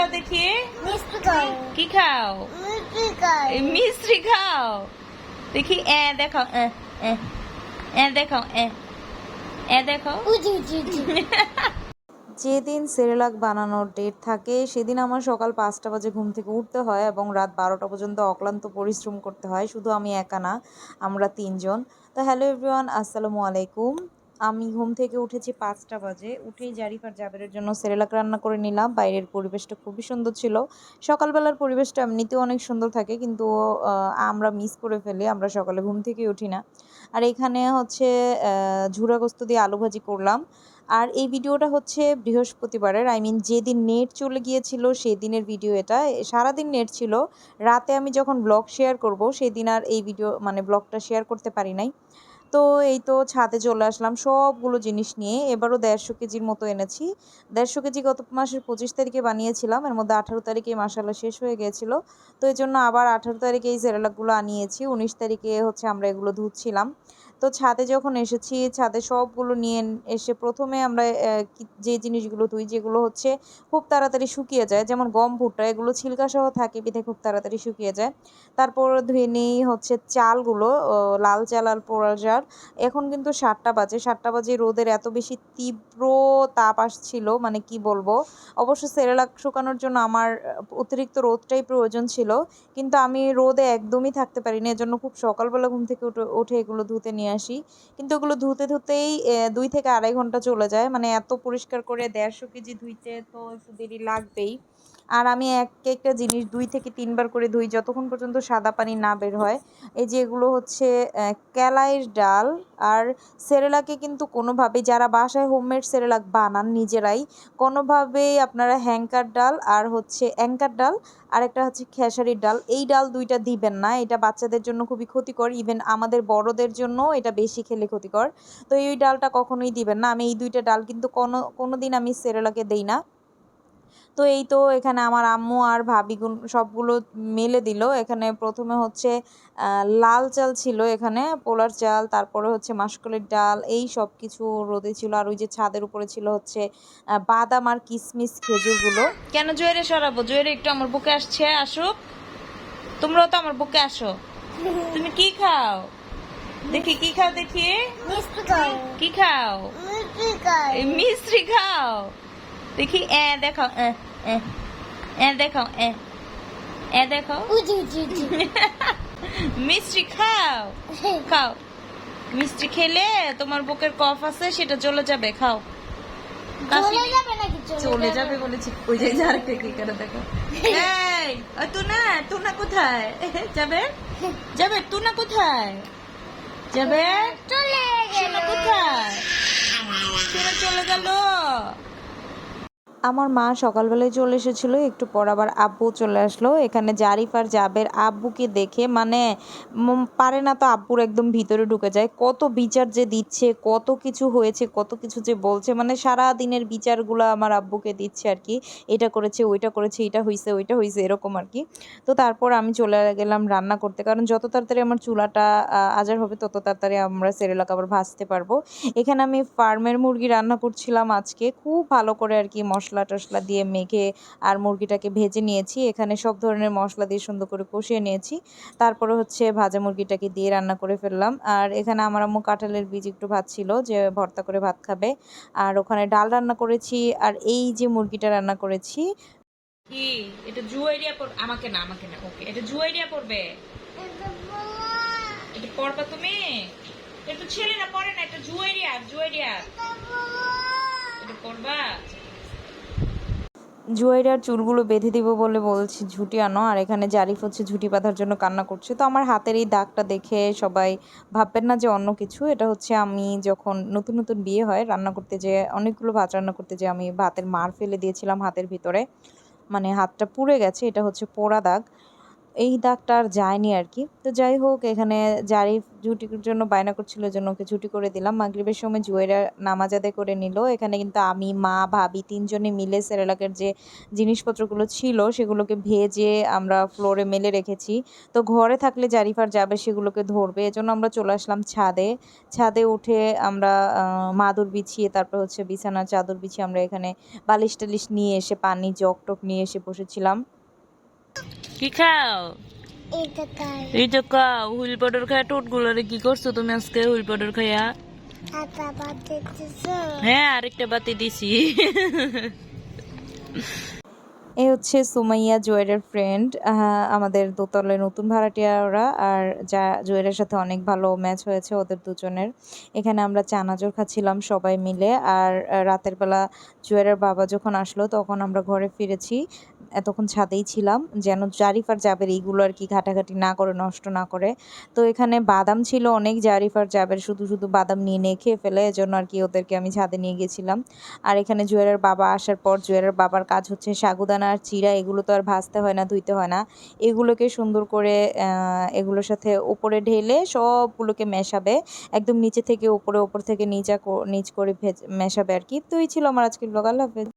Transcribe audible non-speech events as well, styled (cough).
খাও দেখি। কি খাও? মিষ্টি খাই। মিষ্টি খাও। দেখি এ দেখাও এ এ এ দেখাও এ এ দেখাও উজি উজি উজি। যেদিন সেরেলাক বানানোর ডেট থাকে সেদিন আমার সকাল পাঁচটা বাজে ঘুম থেকে উঠতে হয় এবং রাত বারোটা পর্যন্ত অক্লান্ত পরিশ্রম করতে হয়। শুধু আমি একা না আমরা তিনজন। তো হ্যালো এভরিওয়ান আসসালামু আলাইকুম। আমি ঘুম থেকে উঠেছি পাঁচটা বাজে। উঠেই জারিফার জাবেরের জন্য সেরেলাক রান্না করে নিলাম। বাইরের পরিবেশটা খুবই সুন্দর ছিল। সকালবেলার পরিবেশটা এমনিতেও অনেক সুন্দর থাকে কিন্তু আমরা মিস করে ফেলি। আমরা সকালে ঘুম থেকে উঠি না। আর এখানে হচ্ছে আহ, ঝুরা গোস্ত দিয়ে আলু ভাজি করলাম। আর এই ভিডিওটা হচ্ছে বৃহস্পতিবারের। আই মিন যেদিন নেট চলে গিয়েছিল সেই দিনের ভিডিও এটা। সারাদিন নেট ছিল। রাতে আমি যখন ব্লগ শেয়ার করব সেই দিন আর এই ভিডিও মানে ব্লগটা শেয়ার করতে পারি নাই। তো এই তো ছাদে চলে আসলাম সবগুলো জিনিস নিয়ে। এবারও দেড়শো কেজির মতো এনেছি। দেড়শো কেজি গত মাসের পঁচিশ তারিখে বানিয়েছিলাম, এর মধ্যে আঠারো তারিখে মশালা শেষ হয়ে গিয়েছিল। তো এই জন্য আবার আঠারো তারিখে এই সেরেলাকগুলো আনিয়েছি, উনিশ তারিখে হচ্ছে আমরা এগুলো ধুচ্ছিলাম। তো ছাদে যখন এসেছি, ছাদে সবগুলো নিয়ে এসে প্রথমে আমরা যে জিনিসগুলো ধুই, যেগুলো হচ্ছে খুব তাড়াতাড়ি শুকিয়ে যায়, যেমন গম ভুট্টা, এগুলো ছিলকা সহ থাকে বিধে খুব তাড়াতাড়ি শুকিয়ে যায়। তারপর ধুয়ে নিই হচ্ছে চালগুলো লাল চাল আর পোড়া চাল এখন কিন্তু সাতটা বাজে সাতটা বাজে রোদের এত বেশি তীব্র তাপ আসছিল মানে কি বলব? অবশ্য সেরেলাক শুকানোর জন্য আমার অতিরিক্ত রোদটাই প্রয়োজন ছিল, কিন্তু আমি রোদে একদমই থাকতে পারি না এজন্য খুব সকালবেলা ঘুম থেকে উঠে উঠে এগুলো ধুতে নিয়ে আসি। কিন্তু ওগুলো ধুতে ধুতেই দুই থেকে আড়াই ঘণ্টা চলে যায়। মানে এত পরিষ্কার করে দেড়শো কেজি ধুইতে তো একটু দেরি লাগবেই। আর আমি এক একটা জিনিস দুই থেকে তিনবার করে ধুই যতক্ষণ পর্যন্ত সাদা পানি না বের হয়। এই যে এগুলো হচ্ছে ক্যালাইয়ের ডাল আর সেরেলাকে কিন্তু কোনোভাবেই যারা বাসায় হোমমেড সেরেলাক বানান নিজেরাই, কোনোভাবেই আপনারা হ্যাঙ্কার ডাল আর হচ্ছে অ্যাঙ্কার ডাল আর একটা হচ্ছে খেসারির ডাল, এই ডাল দুইটা দিবেন না। এটা বাচ্চাদের জন্য খুবই ক্ষতিকর ইভেন আমাদের বড়দের জন্য এটা বেশি খেলে ক্ষতিকর। তো এই ডালটা কখনোই দিবেন না। আমি এই দুইটা ডাল কিন্তু কোনো কোনো দিন আমি সেরেলাকে দেই না। তো এই তো এখানে আমার আম্মু আর ভাবিগুলো সবগুলো মেলে দিল। এখানে প্রথমে হচ্ছে লাল চাল ছিল এখানে পোলার চাল তারপরে হচ্ছে মাসকলের ডাল এই সব কিছু রোদে ছিল। আর ওই যে ছাদের উপরে ছিল হচ্ছে বাদাম আর কিশমিশ খেজুরগুলো। কেন জুয়েরে সরাবো? জুয়েরে একটু আমার বুকে আসছে আসুক। তোমরাও তো আমার বুকে আসো। তুমি কি খাও? দেখি কি খাও দেখি? কি খাও? মিষ্টি খাও। দেখি এ দেখাও এ দেখাও এ দেখাও (laughs) মিষ্টি খাও খাও। মিষ্টি খেলে তোমার বুকের কফ আছে সেটা চলে যাবে খাও। চলে যাবে নাকি? চলে যাবে। বলেছি ওই যে আরেকটা কি করে দেখো। এই টুনা টুনা কোথায়? যাবে? যাবে টুনা কোথায়? যাবে? চলে কোথায়? চলে গেল। আমার মা সকালবেলায় চলে এসেছিল, একটু পর আবার আব্বু চলে আসলো। এখানে জারিফ আর জাবের আব্বুকে দেখে মানে পারে না তো আব্বুর একদম ভিতরে ঢুকে যায়। কত বিচার যে দিচ্ছে, কত কিছু হয়েছে, কত কিছু যে বলছে মানে সারা দিনের বিচারগুলো আমার আব্বুকে দিচ্ছে আর কি। এটা করেছে, ওইটা করেছে, এটা হয়েছে ওইটা হয়েছে এরকম আর কি। তো তারপর আমি চলে গেলাম রান্না করতে, কারণ যত তাড়াতাড়ি আমার চুলাটা আজার হবে, তত তাড়াতাড়ি আমরা সেরেলাক আবার ভাজতে পারব। এখানে আমি ফার্মের মুরগি রান্না করছিলাম আজকে, খুব ভালো করে আর কি মশলা টশলা দিয়ে মেখে আর মুরগিটাকে ভেজে নিয়েছি। এখানে সব ধরনের মশলা দিয়ে সুন্দর করে কষিয়ে নিয়েছি। তারপরে হচ্ছে ভাজা মুরগিটাকে দিয়ে রান্না করে ফেললাম। আর এখানে আমার আম্মু কাঁঠালের বীজ একটু ভাত ছিল যে ভর্তা করে ভাত খাবে। আর ওখানে ডাল রান্না করেছি। আর এই যে মুরগিটা রান্না করেছি কি? এটা জু আইডিয়া আমাকে না আমাকে না ওকে। এটা জু পড়বে এটা পড়বা তুমি? এটা তো ছেলেরা পড়ে না এটা পড়বা জুয়াইরার চুলগুলো বেঁধে দিব বলে বলছি, ঝুঁটি আনো। আর এখানে জারিফ হচ্ছে ঝুটি বাঁধার জন্য কান্না করছে। তো আমার হাতের এই দাগটা দেখে সবাই ভাববেন না যে অন্য কিছু, এটা হচ্ছে আমি যখন নতুন নতুন বিয়ে হয়, রান্না করতে যে অনেকগুলো ভাত রান্না করতে যে আমি ভাতের মার ফেলে দিয়েছিলাম হাতের ভিতরে। মানে হাতটা পুড়ে গেছে, এটা হচ্ছে পোড়া দাগ। এই দাগটা আর যায়নি আর কি। তো যাই হোক, এখানে জারিফ ছুটির জন্য বায়না করছিল জন্য ওকে ছুটি করে দিলাম। মাগরিবের সময় জুয়েরা নামাজ আদায় করে নিল। এখানে কিন্তু আমি, মা, ভাবি তিনজনে মিলে সেরেলাকের যে জিনিসপত্রগুলো ছিল, সেগুলোকে ভেজে আমরা ফ্লোরে মেলে রেখেছি। তো ঘরে থাকলে জারিফার যাবে, সেগুলোকে ধরবে। এজন্য আমরা চলে আসলাম ছাদে। ছাদে উঠে আমরা মাদুর বিছিয়ে, তারপর হচ্ছে বিছানার চাদর বিছিয়ে আমরা এখানে বালিশ টালিশ নিয়ে এসে, পানি জগ টক নিয়ে এসে বসেছিলাম। কি খাও? এই তো খাও হুইল পাউডার খায় টোট গুলারে কি করছ তুমি আজকে হুইল পাউডার খাইয়া হ্যাঁ আরেকটা বাতি দিছি। এ হচ্ছে সুমাইয়া জুয়েলের ফ্রেন্ড আমাদের দোতলায় নতুন ভাড়াটিয়া ওরা আর যা জুয়েলের সাথে অনেক ভালো ম্যাচ হয়েছে ওদের দুজনের। এখানে আমরা চানাজোর খাচ্ছিলাম সবাই মিলে আর রাতের বেলা জুয়েলের বাবা যখন আসলো তখন আমরা ঘরে ফিরেছি। এতক্ষণ ছাদেই ছিলাম যেন জারিফ আর জাবের এইগুলো আর কি ঘাটাঘাটি না করে, নষ্ট না করে। তো এখানে বাদাম ছিল অনেক, জারিফ আর জাবের শুধু শুধু বাদাম নিয়ে নিয়ে খেয়ে ফেলে এজন্য আর কি ওদেরকে আমি ছাদে নিয়ে গেছিলাম। আর এখানে জুয়েলের বাবা আসার পর জুয়েলের বাবার কাজ হচ্ছে সাগুদানা আর চিরা এগুলো তো আর ভাজতে হয় না, ধুইতে হয় না। এগুলোকে সুন্দর করে এগুলোর সাথে উপরে ঢেলে সবগুলোকে মেশাবে। একদম নিচে থেকে ওপরে, ওপর থেকে নিচা নিচ করে ভেজ, মেশাবে আর কি। তো এই ছিল আমার আজকের ব্লগ আল্লাহ হাফেজ।